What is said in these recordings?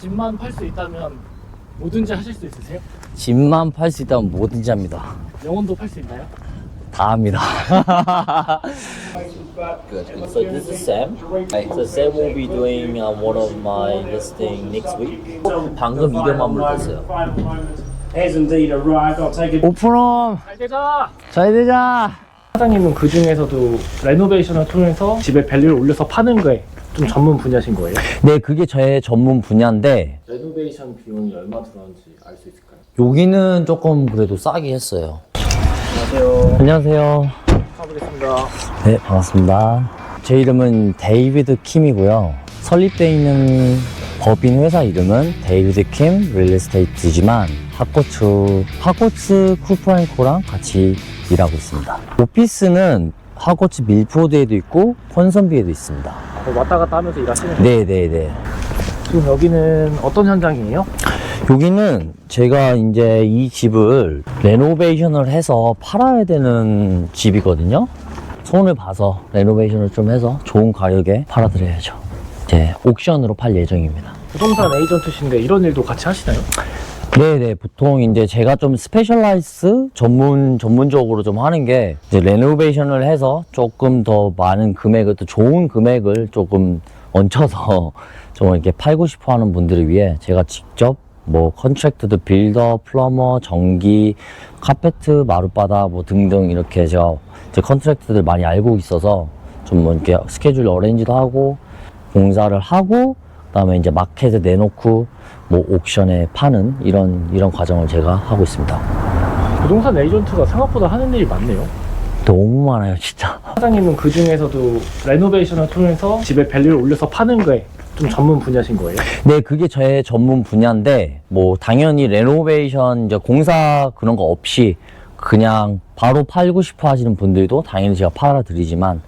집만 팔 수 있다면 뭐든지 하실 수 있으세요? 집만 팔 수 있다면 뭐든지 합니다. 영혼도 팔 수 있나요? 다 합니다. Good. So this is Sam. So Sam will be doing uh, one of my listing next week. 방금 이름만 물었어요. Has indeed arrived. I'll take it. 오픈홈 잘 되자! 잘 되자. 사장님은 그 중에서도 레노베이션을 통해서 집의 밸류를 올려서 파는 거에 좀 전문 분야신 거예요? 네, 그게 저의 전문 분야인데 레노베이션 비용이 얼마 들었는지 알 수 있을까요? 여기는 조금 그래도 싸게 했어요. 안녕하세요. 안녕하세요. 축하드리겠습니다. 네, 반갑습니다. 제 이름은 데이비드 킴이고요. 설립되어 있는 법인 회사 이름은 데이비드 킴 릴리스테이트지만 하코츠, 하코츠 쿠프라인코랑 같이 일하고 있습니다. 오피스는 하코츠 밀포드에도 있고 콘선비에도 있습니다. 어, 왔다 갔다 하면서 일하시는 거예요? 네네네. 지금 여기는 어떤 현장이에요? 여기는 제가 이제 이 집을 레노베이션을 해서 팔아야 되는 집이거든요. 손을 봐서 레노베이션을 좀 해서 좋은 가격에 팔아드려야죠. 이제 옥션으로 팔 예정입니다. 부동산 에이전트신데 이런 일도 같이 하시나요? 네네, 보통 이제 제가 좀 스페셜라이스 전문, 전문적으로 좀 하는 게 이제 레노베이션을 해서 조금 더 많은 금액을, 또 좋은 금액을 조금 얹혀서 좀 이렇게 팔고 싶어 하는 분들을 위해 제가 직접 뭐 컨트랙트드 빌더, 플러머, 전기, 카페트, 마룻바다 뭐 등등 이렇게 제가 제 컨트랙트들 많이 알고 있어서 좀 뭐 이렇게 스케줄 어레인지도 하고 공사를 하고 그다음에 이제 마켓에 내놓고 뭐 옥션에 파는 이런 이런 과정을 제가 하고 있습니다. 부동산 에이전트가 생각보다 하는 일이 많네요. 너무 많아요, 진짜. 사장님은 그 중에서도 레노베이션을 통해서 집의 밸류를 올려서 파는 거에 좀 전문 분야신 거예요? 네, 그게 저의 전문 분야인데 뭐 당연히 레노베이션 이제 공사 그런 거 없이 그냥 바로 팔고 싶어 하시는 분들도 당연히 제가 팔아 드리지만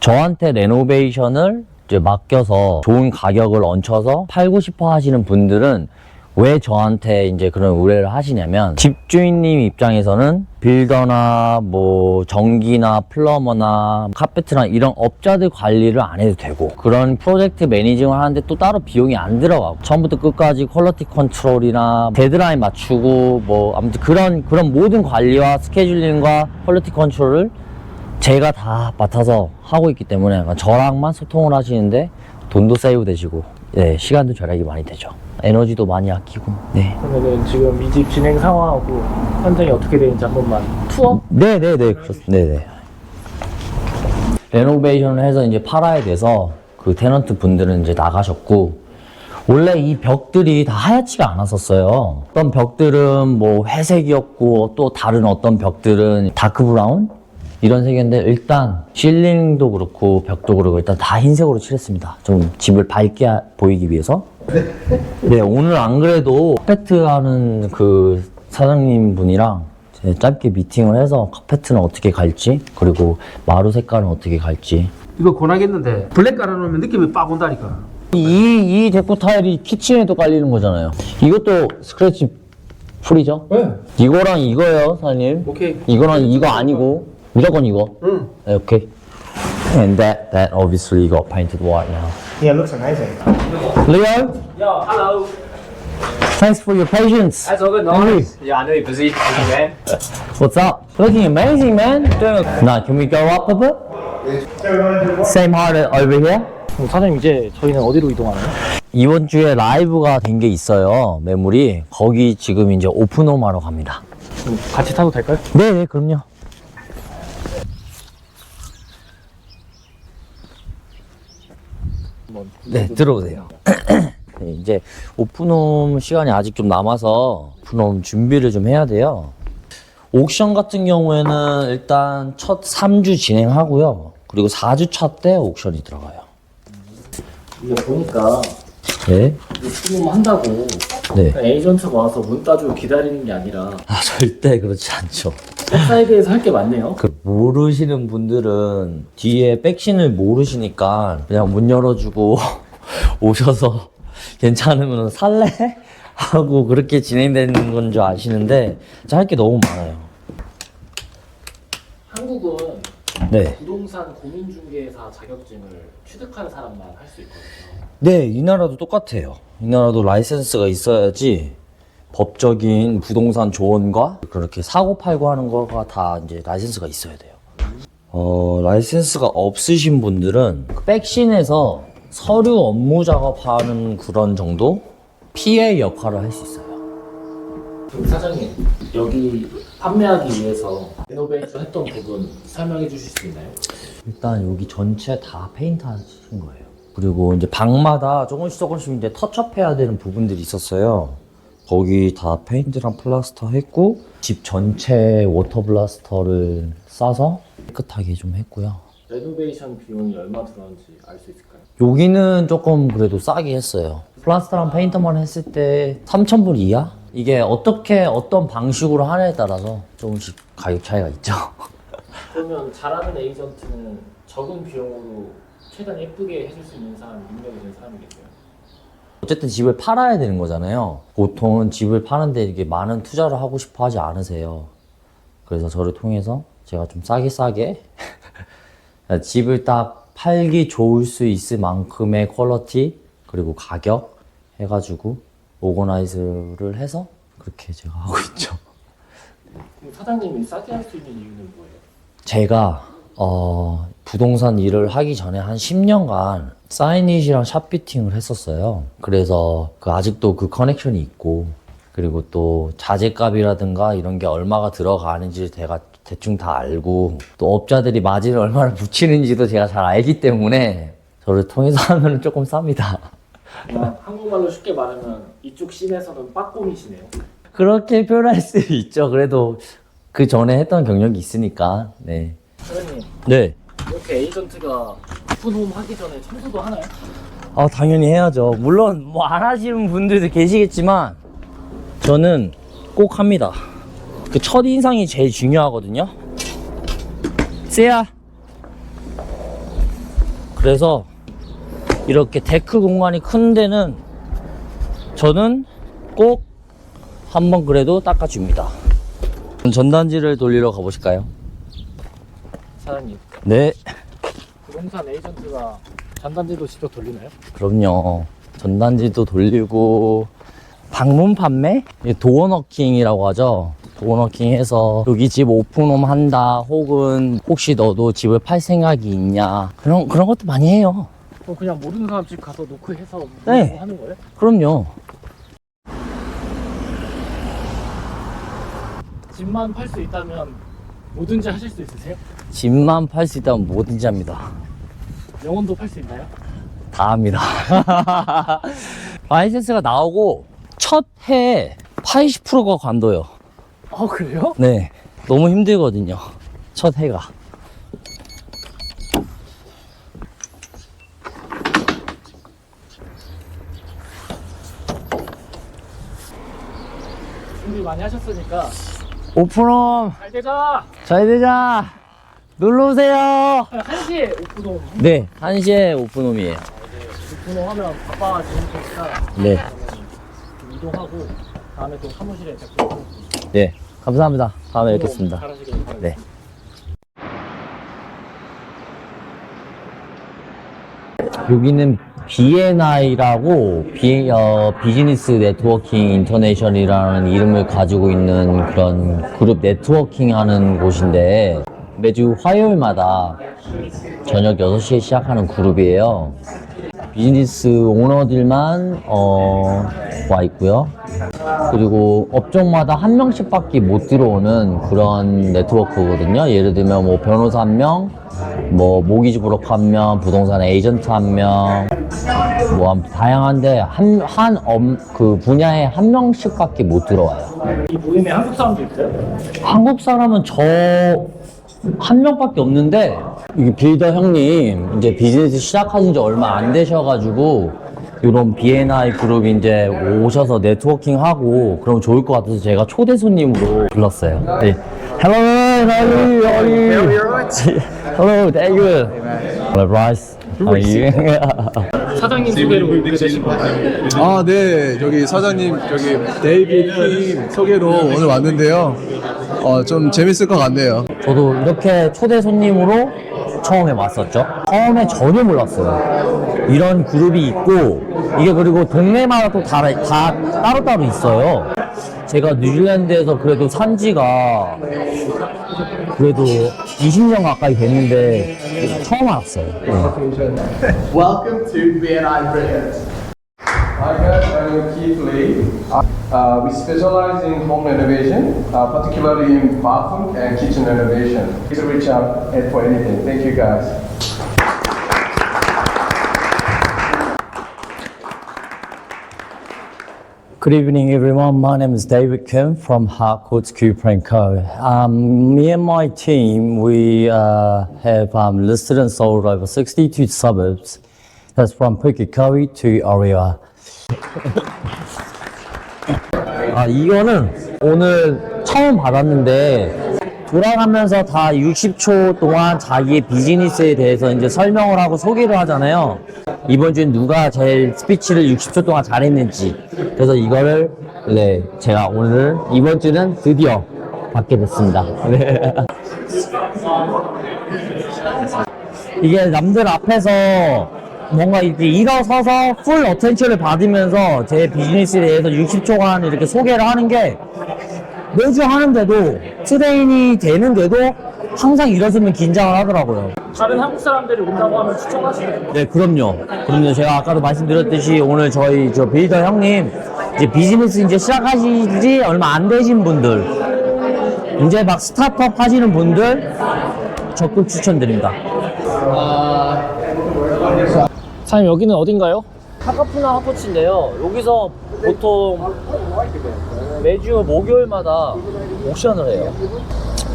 저한테 레노베이션을 이제 맡겨서 좋은 가격을 얹혀서 팔고 싶어 하시는 분들은 왜 저한테 이제 그런 의뢰를 하시냐면 집주인님 입장에서는 빌더나 뭐 전기나 플러머나 카페트나 이런 업자들 관리를 안 해도 되고 그런 프로젝트 매니징을 하는데 또 따로 비용이 안 들어가고 처음부터 끝까지 퀄러티 컨트롤이나 데드라인 맞추고 뭐 아무튼 그런 그런 모든 관리와 스케줄링과 퀄러티 컨트롤을 제가 다 맡아서 하고 있기 때문에 저랑만 소통을 하시는데 돈도 세이브 되시고 네, 시간도 절약이 많이 되죠. 에너지도 많이 아끼고. 네. 그러면은 지금 이 집 진행 상황하고 현장이 어떻게 되는지 한 번만 투어? 네 네 네 그렇습니다. 네 네. 레노베이션을 해서 이제 팔아야 돼서 그 테넌트 분들은 이제 나가셨고 원래 이 벽들이 다 하얗지가 않았었어요. 어떤 벽들은 뭐 회색이었고 또 다른 어떤 벽들은 다크 브라운 이런 색이었는데 일단 실링도 그렇고 벽도 그렇고 일단 다 흰색으로 칠했습니다. 좀 집을 밝게 하- 보이기 위해서. 네 오늘 안 그래도 카페트 하는 그 사장님 분이랑 제 짧게 미팅을 해서 카페트는 어떻게 갈지 그리고 마루 색깔은 어떻게 갈지 이거 권하겠는데 블랙 깔아놓으면 느낌이 빡 온다니까 이, 이 데코 타일이 키친에도 깔리는 거잖아요. 이것도 스크래치 풀이죠? 네. 이거랑 이거예요, 사장님. 오케이 이거랑 이거 아니고 무조건 이거. 응 네, 오케이. And that that obviously got painted white now. Yeah, looks amazing. Leo, Yo, hello. thanks for your patience. That's all good, you. nice. Yeah, I know you're busy, busy man. What's up? Looking amazing, man. Doing. Now, can we go up a bit? Same height over here. 그럼 사장님 이제 저희는 어디로 이동하나요? 이번 주에 라이브가 된 게 있어요. 매물이 거기 지금 이제 오픈홈 하러 갑니다. 그럼 같이 타도 될까요? 네, 네, 그럼요. 한번 네, 들어오세요. 네, 이제 오픈홈 시간이 아직 좀 남아서 오픈홈 준비를 좀 해야 돼요. 옥션 같은 경우에는 일단 첫 3주 진행하고요. 그리고 4주 차 때 옥션이 들어가요. 이게 보니까 네. 수금 한다고 네. 그냥 에이전트가 와서 문 따주고 기다리는 게 아니라 아, 절대 그렇지 않죠. 사이드에서 할 게 많네요. 그 모르시는 분들은 뒤에 백신을 모르시니까 그냥 문 열어주고 오셔서 괜찮으면 살래? 하고 그렇게 진행되는 건 줄 아시는데 할게 너무 많아요. 한국은 네. 부동산 공인중개사 자격증을 취득한 사람만 할 수 있거든요. 네, 이 나라도 똑같아요. 이 나라도 라이센스가 있어야지 법적인 부동산 조언과 그렇게 사고 팔고 하는 거가 다 이제 라이센스가 있어야 돼요. 어, 라이센스가 없으신 분들은 그 백신에서 서류 업무 작업하는 그런 정도? PA 역할을 할 수 있어요. 사장님 여기 판매하기 위해서 레노베이션 했던 부분 설명해 주실 수 있나요? 일단 여기 전체 다 페인트 하신 거예요. 그리고 이제 방마다 조금씩 조금씩 이제 터치업 해야 되는 부분들이 있었어요. 거기 다 페인트랑 플라스터 했고, 집 전체 워터 블라스터를 싸서 깨끗하게 좀 했고요. 레노베이션 비용이 얼마 들었는지 알 수 있을까요? 여기는 조금 그래도 싸게 했어요. 플라스터랑 페인터만 했을 때 3,000불 이하? 이게 어떻게, 어떤 방식으로 하냐에 따라서 조금씩 가격 차이가 있죠. 그러면 잘하는 에이전트는 적은 비용으로 최대한 예쁘게 해줄 수 있는 사람, 능력이 있는 사람이겠어요. 어쨌든 집을 팔아야 되는 거잖아요. 보통은 집을 파는데 이게 많은 투자를 하고 싶어 하지 않으세요. 그래서 저를 통해서 제가 좀 싸게 싸게 집을 딱 팔기 좋을 수 있을 만큼의 퀄러티 그리고 가격 해가지고 오거나이즈를 해서 그렇게 제가 하고 있죠. 그럼 사장님이 싸게 할 수 있는 이유는 뭐예요? 제가 어, 부동산 일을 하기 전에 한 10년간 사이닛이랑 샵피팅을 했었어요. 그래서 그 아직도 그 커넥션이 있고 그리고 또 자재값이라든가 이런 게 얼마가 들어가는지 제가 대충 다 알고 또 업자들이 마진을 얼마나 붙이는지도 제가 잘 알기 때문에 저를 통해서 하면 조금 쌉니다. 그냥 한국말로 쉽게 말하면 이쪽 씬에서는 빠꼼이시네요. 그렇게 표현할 수 있죠. 그래도 그 전에 했던 경력이 있으니까. 네. 사장님 네. 이렇게 에이전트가 오픈홈 하기 전에 청소도 하나요? 아, 당연히 해야죠. 물론 뭐 안 하시는 분들도 계시겠지만 저는 꼭 합니다. 그 첫 인상이 제일 중요하거든요. 쎄야. 그래서 이렇게 데크 공간이 큰 데는 저는 꼭 한번 그래도 닦아줍니다. 전단지를 돌리러 가보실까요? 사장님 네. 부동산 에이전트가 전단지도 직접 돌리나요? 그럼요. 전단지도 돌리고 방문 판매? 도어너킹이라고 하죠. 도어너킹 해서 여기 집 오픈홈 한다 혹은 혹시 너도 집을 팔 생각이 있냐 그런 그런 것도 많이 해요. 그럼 그냥 모르는 사람 집 가서 노크 해서 네. 하는 거예요? 그럼요. 집만 팔 수 있다면 뭐든지 하실 수 있으세요? 집만 팔 수 있다면 뭐든지 합니다. 영혼도 팔 수 있나요? 다 합니다. 라이센스가 나오고 첫 해에 80%가 관둬요. 아 그래요? 네. 너무 힘들거든요. 첫 해가. 준비 많이 하셨으니까 오픈홈 잘 되자! 잘 되자. 놀러 오세요. 1시에 오픈홈 네, 1시에 오픈홈이에요. 오픈홈 하면 바빠지는 테니까 네. 좀 이동하고 다음에 또 사무실에 뵙고 네. 감사합니다. 다음에 뵙겠습니다. 잘하시길 바랍니다. 네. 여기는 BNI라고 비, 어, 비즈니스 네트워킹 인터내셔널이라는 이름을 가지고 있는 그런 그룹 네트워킹 하는 곳인데 매주 화요일마다 저녁 6시에 시작하는 그룹이에요. 비즈니스 오너들만 어, 와 있고요. 그리고 업종마다 한 명씩밖에 못 들어오는 그런 네트워크거든요. 예를 들면 뭐 변호사 한 명, 뭐 모기지 브로커 한 명, 부동산 에이전트 한 명, 뭐 다양한데 한한그 분야에 한 명씩밖에 못 들어와요. 이 모임에 한국 사람도 있어요? 한국 사람은 저 한 명밖에 없는데 이게 빌더 형님 이제 비즈니스 시작하신 지 얼마 안 되셔가지고 이런 B&I 그룹 이제 오셔서 네트워킹 하고 그럼 좋을 것 같아서 제가 초대 손님으로 불렀어요. 네. Hello, how are you? How are you? Hello, thank you. All right, how are you? 사장님 소개로 오게 되신 건가요? 아, 네. 저기 사장님, 저기 데이비 팀 소개로 오늘 왔는데요. 어, 좀 재밌을 것 같네요. 저도 이렇게 초대 손님으로 처음에 왔었죠. 처음에 전혀 몰랐어요. 이런 그룹이 있고 이게 그리고 동네마다 또 다, 다 따로따로 있어요. 제가 뉴질랜드에서 그래도 산 지가 그래도 20년 가까이 됐는데 처음 알았어요. 네. Welcome to BNI Brands. Hi guys, I'm Keith Lee. Uh, we specialize in home renovation, uh, particularly in bathroom and kitchen renovation. Please reach out for anything. Thank you guys. Good evening, everyone. My name is David Kim from Harcourts and Co. Um, me and my team, we uh, have um, listed and sold over 62 suburbs. That's from Pukekohe to Orewa. 아, 이거는 오늘 처음 받았는데 돌아가면서 다 60초 동안 자기의 비즈니스에 대해서 이제 설명을 하고 소개를 하잖아요. 이번 주엔 누가 제일 스피치를 60초 동안 잘했는지. 그래서 이거를 네, 제가 오늘 이번 주는 드디어 받게 됐습니다. 네. 이게 남들 앞에서 뭔가 이렇게 일어서서 풀 어텐션을 받으면서 제 비즈니스에 대해서 60초간 이렇게 소개를 하는 게 매주 하는데도 트레인이 되는데도 항상 일어서면 긴장을 하더라고요. 다른 한국 사람들이 온다고 하면 추천하시나요? 네, 그럼요. 그럼요. 제가 아까도 말씀드렸듯이 오늘 저희 저 빌더 형님 이제 비즈니스 이제 시작하시지 얼마 안 되신 분들 이제 막 스타트업 하시는 분들 적극 추천드립니다. 사장님 여기는 어딘가요? 하카푸나 하코치인데요. 여기서 보통 매주 목요일마다 옥션을 해요.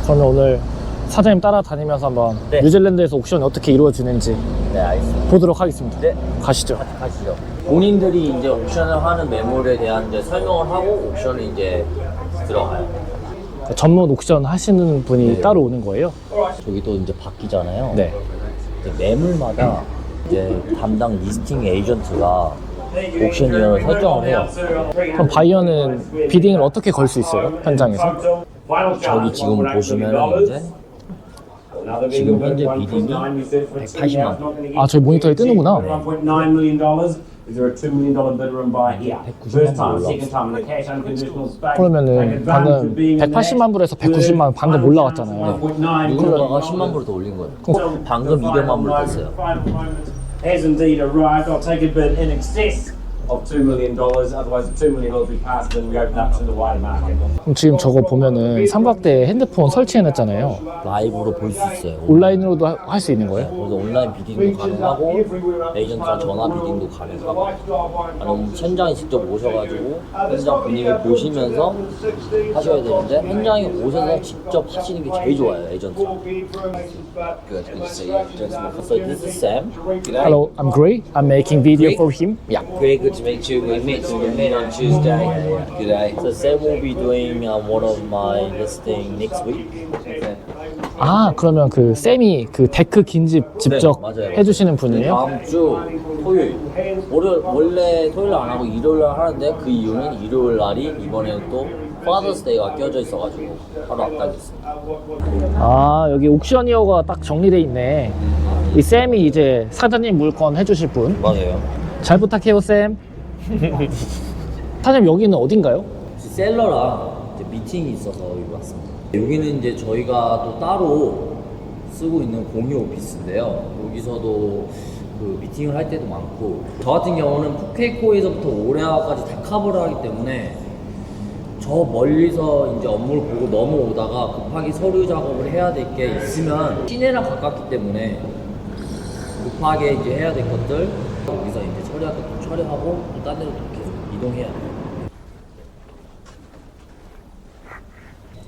저는 오늘 사장님 따라다니면서 한번 네. 뉴질랜드에서 옥션이 어떻게 이루어지는지 네, 알겠습니다. 보도록 하겠습니다. 네. 가시죠. 가시죠. 본인들이 이제 옥션을 하는 매물에 대한 이제 설명을 하고 옥션을 이제 들어가요. 전문 옥션 하시는 분이 네. 따로 오는 거예요? 저기 또 이제 바뀌잖아요. 네. 이제 매물마다 이제 담당 리스팅 에이전트가 옥션 위원을 설정을 해요. 그럼 바이어는 비딩을 어떻게 걸 수 있어요? 현장에서? 저기 지금 보시면은 이제 지금 현재 비딩이 180만. 아, 저희 모니터에 뜨는구나. 1.9 million dollars. Is there a two million dollar bidder and buyer here? 190만 First time, 올랐어. second time, the cash unconditional space. 그러면은 방금 of being in 180만 불에서 there. 190만 원 방금 1.9 누군가가 10만 불을 더 올린 거예요. 방금 200만 불 떴어요. Has indeed arrived. I'll take a bid in excess of two million dollars. Otherwise, the two million dollars we passed, then we open up to the wider market. 그럼 지금 저거 보면은 삼각대 핸드폰 설치해놨잖아요. 라이브로 볼 수 있어요. 온라인으로도 할 수 있는 거예요? 그래서 온라인 비딩도 가능하고 에이전트랑 전화 비딩도 가능하고 아니면 현장에 직접 오셔가지고 현장 분위기 보시면서 하셔야 되는데 현장에 오셔서 직접 하시는 게 제일 좋아요 에이전트. Good, good to see you. gentlemen. So this is Sam. Hello, I'm Gray. I'm making video for him. Yeah. Very good to meet you. We met, we met on Tuesday. Good day. So Sam will be doing uh, one of my listing next week. 아, 그러면 그 쌤이 그 데크 긴집 직접 네, 맞아요. 해주시는 분이에요? 다음 주 토요일. 월요일 원래 토요일 안 하고 일요일 날 하는데 그 이유는 일요일 날이 이번에는 또 파더스 데이가 껴져 있어가지고 하루 앞당겼습니다. 아, 여기 옥션이어가 딱 정리돼 있네. 이 쌤이 이제 사장님 물건 해주실 분. 맞아요. 잘 부탁해요, 쌤. 사장님 여기는 어딘가요? 셀러랑 미팅이 있어서 여기 왔습니다. 여기는 이제 저희가 또 따로 쓰고 있는 공유 오피스인데요. 여기서도 그 미팅을 할 때도 많고 저 같은 경우는 푸케이코에서부터 오레아까지 다 커버를 하기 때문에 저 멀리서 이제 업무를 보고 넘어오다가 급하게 서류 작업을 해야 될 게 있으면 시내랑 가깝기 때문에 급하게 이제 해야 될 것들 여기서 이제 처리할 것 도 처리하고 또 딴 데로 또 계속 이동해야 돼요.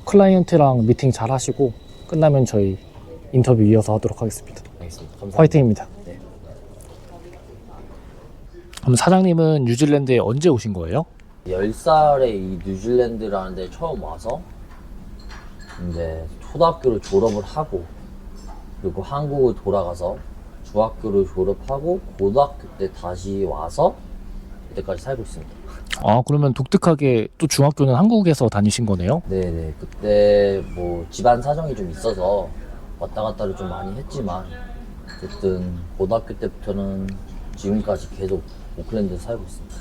클라이언트랑 미팅 잘 하시고 끝나면 저희 인터뷰 이어서 하도록 하겠습니다. 알겠습니다. 감사합니다. 화이팅입니다. 네. 그럼 사장님은 뉴질랜드에 언제 오신 거예요? 10살에 이 뉴질랜드라는 데 처음 와서 이제 초등학교를 졸업을 하고 그리고 한국을 돌아가서 중학교를 졸업하고 고등학교 때 다시 와서 그때까지 살고 있습니다. 아 그러면 독특하게 또 중학교는 한국에서 다니신 거네요? 네네 그때 뭐 집안 사정이 좀 있어서 왔다 갔다를 좀 많이 했지만 어쨌든 고등학교 때부터는 지금까지 계속 오클랜드에서 살고 있습니다.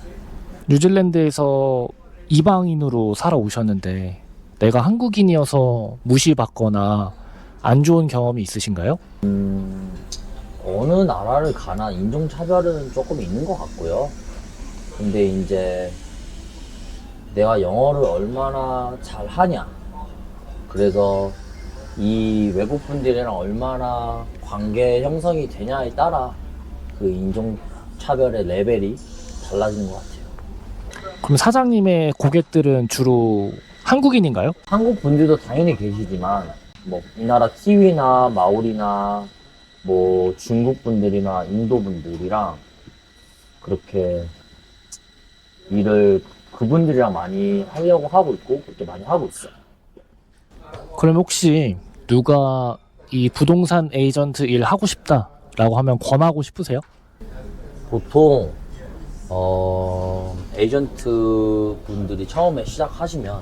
뉴질랜드에서 이방인으로 살아오셨는데 내가 한국인이어서 무시받거나 안 좋은 경험이 있으신가요? 어느 나라를 가나 인종차별은 조금 있는 것 같고요. 근데 이제 내가 영어를 얼마나 잘 하냐. 그래서 이 외국분들이랑 얼마나 관계 형성이 되냐에 따라 그 인종차별의 레벨이 달라지는 것 같아요. 그럼 사장님의 고객들은 주로 한국인인가요? 한국 분들도 당연히 계시지만 뭐 이 나라 키위나 마오리나 뭐 중국 분들이나 인도 분들이랑 그렇게 일을 그분들이랑 많이 하려고 하고 있고 그렇게 많이 하고 있어요. 그럼 혹시 누가 이 부동산 에이전트 일 하고 싶다라고 하면 권하고 싶으세요? 보통 어, 에이전트 분들이 처음에 시작하시면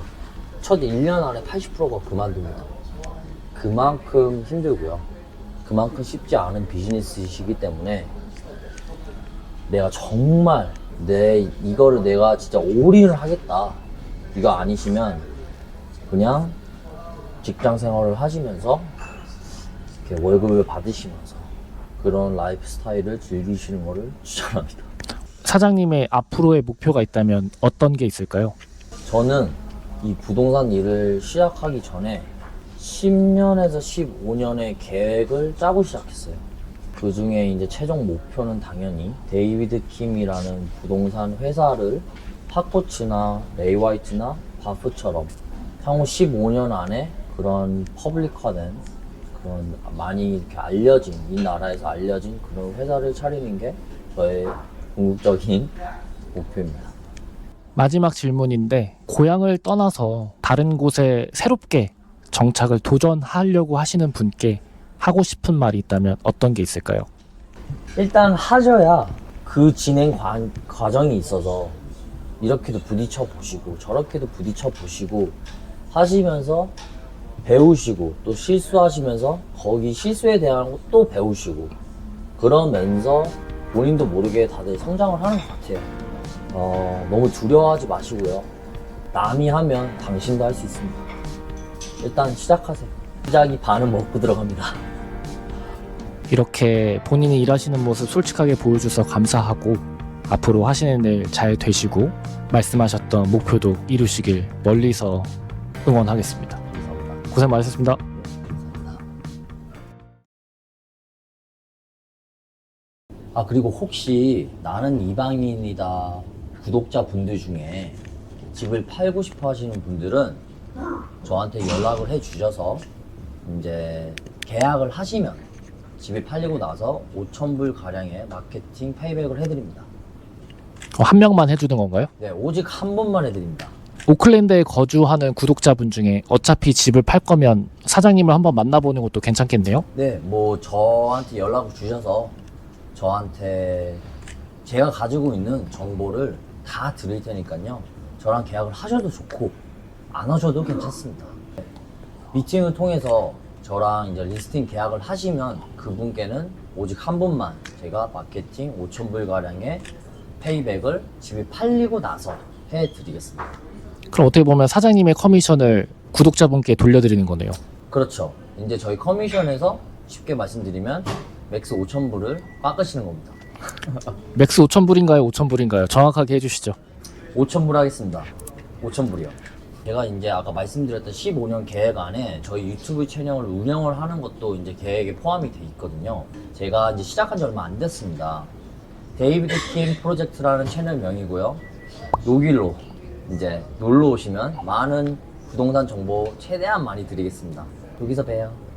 첫 1년 안에 80%가 그만둡니다. 그만큼 힘들고요. 그만큼 쉽지 않은 비즈니스이기 때문에 내가 정말 내 이거를 내가 진짜 올인을 하겠다. 이거 아니시면 그냥 직장 생활을 하시면서 이렇게 월급을 받으시면서 그런 라이프 스타일을 즐기시는 거를 추천합니다. 사장님의 앞으로의 목표가 있다면 어떤 게 있을까요? 저는 이 부동산 일을 시작하기 전에 10년에서 15년의 계획을 짜고 시작했어요. 그 중에 이제 최종 목표는 당연히 데이비드 킴이라는 부동산 회사를 파코츠나 레이와이트나 바프처럼 향후 15년 안에 그런 퍼블릭화된 그런 많이 이렇게 알려진 이 나라에서 알려진 그런 회사를 차리는 게 저의 궁극적인 목표입니다. 마지막 질문인데 고향을 떠나서 다른 곳에 새롭게 정착을 도전하려고 하시는 분께 하고 싶은 말이 있다면 어떤 게 있을까요? 일단 하셔야 그 진행 과, 과정이 있어서 이렇게도 부딪혀 보시고 저렇게도 부딪혀 보시고 하시면서 배우시고 또 실수하시면서 거기 실수에 대한 것도 배우시고 그러면서 본인도 모르게 다들 성장을 하는 것 같아요. 어, 너무 두려워하지 마시고요. 남이 하면 당신도 할 수 있습니다. 일단 시작하세요. 시작이 반은 먹고 들어갑니다. 이렇게 본인이 일하시는 모습 솔직하게 보여줘서 감사하고 앞으로 하시는 일 잘 되시고 말씀하셨던 목표도 이루시길 멀리서 응원하겠습니다. 감사합니다. 고생 많으셨습니다. 아 그리고 혹시 나는 이방인이다 구독자 분들 중에 집을 팔고 싶어 하시는 분들은 저한테 연락을 해 주셔서 이제 계약을 하시면 집이 팔리고 나서 5천 불 가량의 마케팅 페이백을 해드립니다. 어, 한 명만 해주는 건가요? 네 오직 한 번만 해드립니다. 오클랜드에 거주하는 구독자분 중에 어차피 집을 팔 거면 사장님을 한번 만나보는 것도 괜찮겠네요. 네, 뭐 저한테 연락을 주셔서 저한테 제가 가지고 있는 정보를 다 드릴 테니까요. 저랑 계약을 하셔도 좋고 안 하셔도 괜찮습니다. 미팅을 통해서 저랑 이제 리스팅 계약을 하시면 그분께는 오직 한 분만 제가 마케팅 5천 불 가량의 페이백을 집이 팔리고 나서 해드리겠습니다. 그럼 어떻게 보면 사장님의 커미션을 구독자분께 돌려드리는 거네요. 그렇죠. 이제 저희 커미션에서 쉽게 말씀드리면 맥스 5천 불을 깎으시는 겁니다. 맥스 5,000불인가요? 5,000불인가요? 정확하게 해주시죠. 5천 불 하겠습니다. 5천 불이요. 제가 이제 아까 말씀드렸던 15년 계획 안에 저희 유튜브 채널을 운영을 하는 것도 이제 계획에 포함이 돼 있거든요. 제가 이제 시작한 지 얼마 안 됐습니다. 데이비드 킴 프로젝트라는 채널명이고요. 여기로 이제 놀러 오시면 많은 부동산 정보 최대한 많이 드리겠습니다. 여기서 봬요.